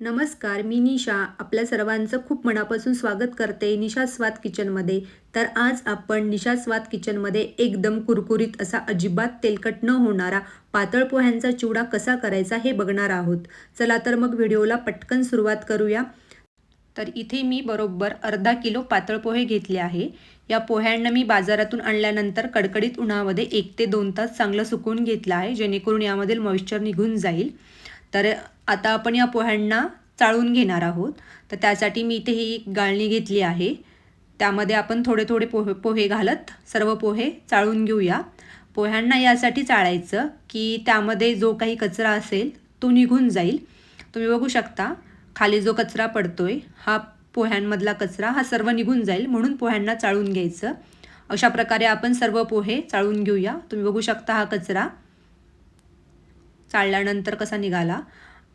नमस्कार मी निशा. आपल्या सर्वांचं खूप मनापासून स्वागत करते निशा स्वाद किचनमध्ये. तर आज आपण निशा स्वाद किचनमध्ये एकदम कुरकुरीत असा अजिबात तेलकट न होणारा पातळ पोह्यांचा चिवडा कसा करायचा हे बघणार आहोत. चला तर मग व्हिडिओला पटकन सुरुवात करूया. तर इथे मी बरोबर अर्धा किलो पातळ पोहे घेतले आहे. या पोह्यांना मी बाजारातून आणल्यानंतर कडकडीत उन्हामध्ये एक ते दोन तास चांगलं सुकवून घेतलं आहे जेणेकरून यामधील मॉइश्चर निघून जाईल. तर आता आपण या पोह्यांना चाळून घेणार आहोत. तर त्यासाठी मी इथे ही गाळणी घेतली आहे. त्यामध्ये आपण थोडे थोडे पोहे पोहे घालत सर्व पोहे चाळून घेऊया. पोह्यांना यासाठी चाळायचं की त्यामध्ये जो काही कचरा असेल तो निघून जाईल. तुम्ही बघू शकता खाली जो कचरा पडतोय हा पोह्यांमधला कचरा हा सर्व निघून जाईल म्हणून पोह्यांना चाळून घ्यायचं. अशा प्रकारे आपण सर्व पोहे चाळून घेऊया. तुम्ही बघू शकता हा कचरा चाळल्यानंतर कसा निघाला.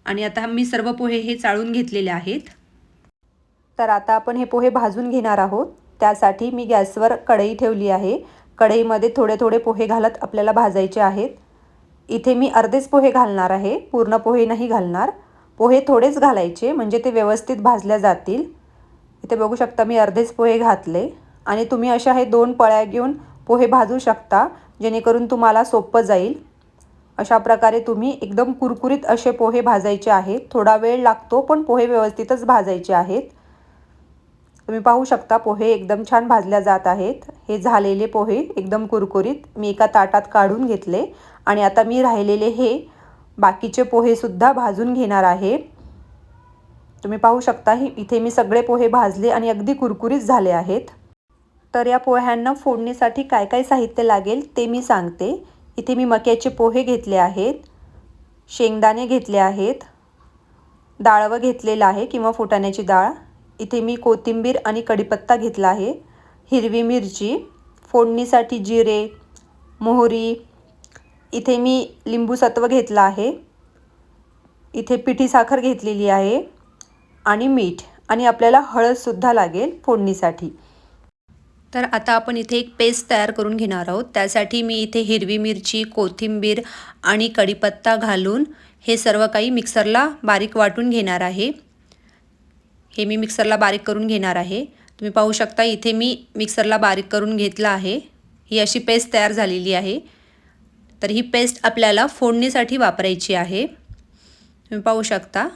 आणि आता मी सर्व पोहे हे चाळून घेतलेले आहेत. तर आता आपण हे पोहे भाजून घेणार आहोत. त्यासाठी मी गॅसवर कढई ठेवली आहे. कढईमध्ये थोडे थोडे पोहे घालत आपल्याला भाजायचे आहेत. इथे मी अर्धेच पोहे घालणार आहे. पूर्ण पोहे नाही घालणार. पोहे थोडेच घालायचे म्हणजे ते व्यवस्थित भाजल्या जातील. इथे बघू शकता मी अर्धेच पोहे घातले. आणि तुम्ही अशा हे दोन पळ्या घेऊन पोहे भाजू शकता जेणेकरून तुम्हाला सोपं जाईल. अशा प्रकारे तुम्ही एकदम कुरकुरीत असे पोहे भाजायचे आहेत. थोडा वेळ लागतो पण पोहे व्यवस्थितच भाजायचे आहेत. तुम्ही पाहू शकता पोहे एकदम छान भाजल्या जात आहेत. हे झालेले पोहे एकदम कुरकुरीत. मी एका ताटात काढून घेतले आणि आता मी राहिलेले हे बाकीचे पोहेसुद्धा भाजून घेणार आहे. तुम्ही पाहू शकता ही इथे मी सगळे पोहे भाजले आणि अगदी कुरकुरीत झाले आहेत. तर या पोह्यांना फोडणीसाठी काय काय साहित्य लागेल ते मी सांगते. इथे मी मक्याचे पोहे घेतले आहेत शेंगदाणे घेतले आहेत डाळवं घेतलेलं आहे किंवा फुटाण्याची डाळ. इथे मी कोथिंबीर आणि कढीपत्ता घेतला आहे हिरवी मिरची फोडणीसाठी जिरे मोहरी. इथे मी लिंबू सत्व घेतलं आहे. इथे पिठी साखर घेतलेली आहे आणि मीठ आणि आपल्याला हळदसुद्धा लागेल फोडणीसाठी. तर आता आपण इथे एक पेस्ट तयार करून घेणार आहोत. त्यासाठी मी इथे हिरवी मिरची कोथिंबीर आणि कढीपत्ता घालून हे सर्व काही मिक्सरला बारीक वाटून घेणार आहे. हे मी मिक्सरला बारीक करून घेणार आहे. तुम्ही पाहू शकता इथे मी मिक्सरला बारीक करून घेतलं आहे. ही अशी पेस्ट तयार झालेली आहे. तर ही पेस्ट आपल्याला फोडणीसाठी वापरायची आहे. तुम्ही पाहू शकता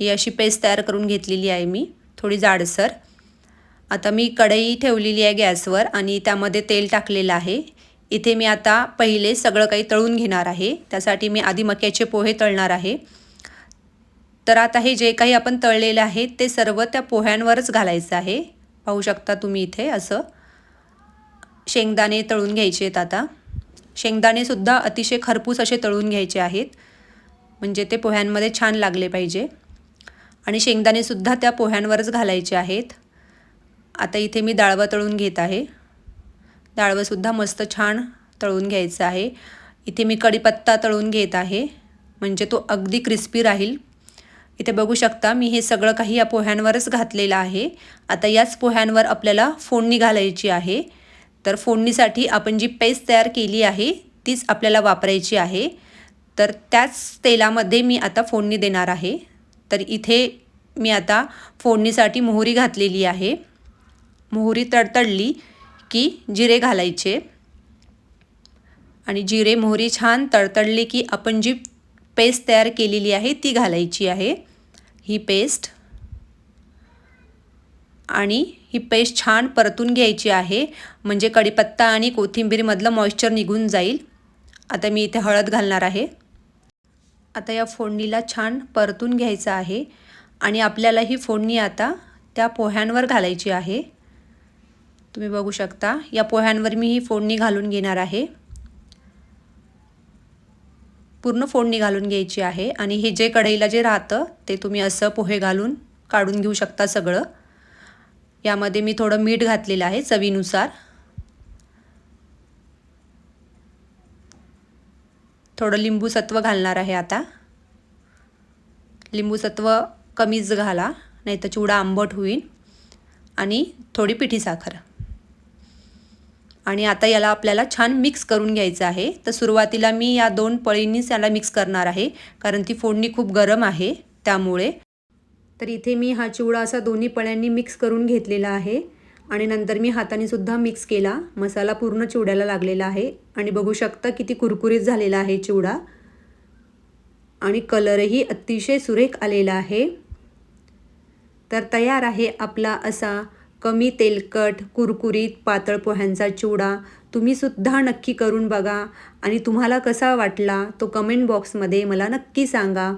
ही अशी पेस्ट तयार करून घेतलेली आहे मी थोडी जाडसर. आता मी कढई ठेवलेली आहे गॅसवर आणि त्यामध्ये तेल टाकलेलं आहे. इथे मी आता पहिले सगळं काही तळून घेणार आहे. त्यासाठी मी आधी मक्याचे पोहे तळणार आहे. तर आता हे जे काही आपण तळलेलं आहे ते सर्व त्या पोह्यांवरच घालायचं आहे. पाहू शकता तुम्ही इथे असं. शेंगदाणे तळून घ्यायचे आहेत आता. शेंगदाणेसुद्धा अतिशय खरपूस असे तळून घ्यायचे आहेत. म्हणजे ते पोह्यांमध्ये छान लागले पाहिजे. आणि शेंगदाणेसुद्धा त्या पोह्यांवरच घालायचे आहेत. आता इथे मी डाळवं तळून घेत आहे. डाळवंसुद्धा मस्त छान तळून घ्यायचं आहे. इथे मी कढीपत्ता तळून घेत आहे. म्हणजे तो अगदी क्रिस्पी राहील. इथे बघू शकता मी हे सगळं काही या पोह्यांवरच घातलेलं आहे. आता याच पोह्यांवर आपल्याला फोडणी घालायची आहे. तर फोडणीसाठी आपण जी पेस्ट तयार केली आहे तीच आपल्याला वापरायची आहे. तर त्याच तेलामध्ये मी आता फोडणी देणार आहे. तर इथे मी आता फोडणीसाठी मोहरी घातलेली आहे. मोहरी तडतडली की जिरे घालायचे. आणि जिरे मोहरी छान तडतडली की आपण जी पेस्ट तयार केलेली आहे ती घालायची आहे. ही पेस्ट. आणि ही पेस्ट छान परतून घ्यायची आहे. म्हणजे कढीपत्ता आणि कोथिंबीरमधलं मॉइश्चर निघून जाईल. आता मी इथे हळद घालणार आहे. आता या फोडणीला छान परतून घ्यायचं आहे. आणि आपल्याला ही फोडणी आता त्या पोह्यांवर घालायची आहे. तुम्ही बघू शकता. या पोह्यांवर मी ही फोडणी घालून घेणार आहे. पूर्ण फोडणी घालून घ्यायची आहे आणि हे जे कढईला जे राहतं ते तुम्ही असं पोहे घालून काढून घेऊ शकता सगळं. यामध्ये मी थोडं मीठ घातलेलं आहे चवीनुसार. थोडं लिंबूसत्व घालणार आहे आता. लिंबूसत्व कमीच घाला नाही तर चिवडा आंबट होईल. आणि थोडी पिठी साखर. आणि आता याला आपल्याला छान मिक्स करून घ्यायचं आहे. तर सुरुवातीला मी या दोन पळींनीच याला मिक्स करणार आहे. कारण ती फोडणी खूप गरम आहे त्यामुळे. तर इथे मी हा चिवडा असा दोन्ही पळ्यांनी मिक्स करून घेतलेला आहे. आणि नंतर मी हाताने सुद्धा मिक्स केला. मसाला पूर्ण चिवड्याला लागलेला आहे. आणि बघू शकता किती कुरकुरीत झालेला आहे चिवडा. आणि कलरही अतिशय सुरेख आलेला आहे. तर तयार आहे आपला असा कमी तेलकट कुरकुरीत पातळ पोह्यांचा चिवडा तुम्हीसुद्धा नक्की करून बघा. आणि तुम्हाला कसा वाटला तो कमेंट बॉक्समध्ये मला नक्की सांगा.